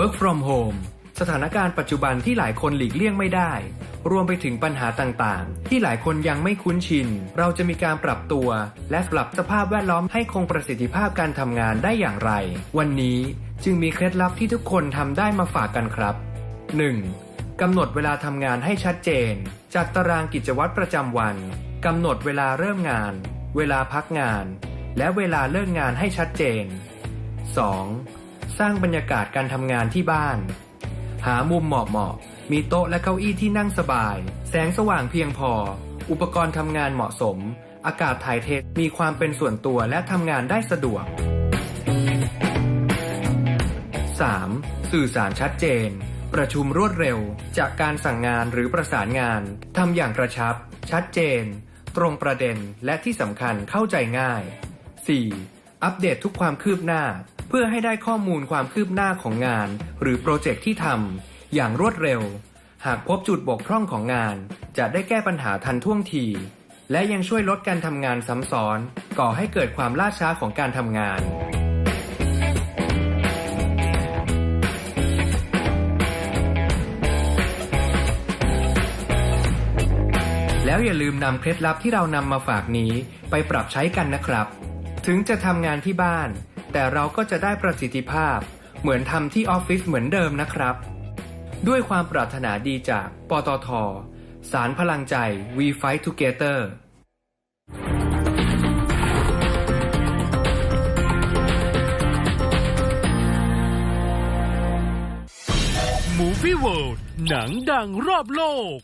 Work from home สถานการณ์ปัจจุบันที่หลายคนหลีกเลี่ยงไม่ได้ รวมไปถึงปัญหาต่างๆ ที่หลายคนยังไม่คุ้นชิน เราจะมีการปรับตัว และปรับสภาพแวดล้อมให้คงประสิทธิภาพการทำงานได้อย่างไร วันนี้จึงมีเคล็ดลับที่ทุกคนทำได้มาฝากกันครับ 1. กำหนดเวลาทำงานให้ชัดเจน จัดตารางกิจวัตรประจำวันกำหนดเวลาเริ่มงาน เวลาพักงาน และเวลาเลิกงานให้ชัดเจน 2. สร้างบรรยากาศการทำงานที่บ้าน หามุมเหมาะๆมีโต๊ะและเก้าอี้ที่นั่งสบาย แสงสว่างเพียงพอ อุปกรณ์ทำงานเหมาะสม อากาศถ่ายเทมีความเป็นส่วนตัวและทำงานได้สะดวก 3. สื่อสารชัดเจน ประชุมรวดเร็ว จากการสั่งงานหรือประสานงานทำอย่างกระชับ ชัดเจน ตรงประเด็นและที่สำคัญเข้าใจง่าย 4. อัปเดตทุกความคืบหน้า เพื่อให้ได้ข้อมูลความคืบหน้าของงาน หรือโปรเจกต์ที่ทำอย่างรวดเร็ว หากพบจุดบกพร่องของงาน จะได้แก้ปัญหาทันท่วงที และยังช่วยลดการทำงานซ้ำซ้อน ก่อให้เกิดความล่าช้าของการทำงานแล้วอย่าลืมนำเคล็ดลับที่เรานำมาฝากนี้ไปปรับใช้กันนะครับ ถึงจะทำงานที่บ้าน แต่เราก็จะได้ประสิทธิภาพ เหมือนทำที่ออฟฟิศเหมือนเดิมนะครับ ด้วยความปรารถนาดีจาก ปตท สารพลังใจ We Fight Together Movie World หนังดังรอบโลก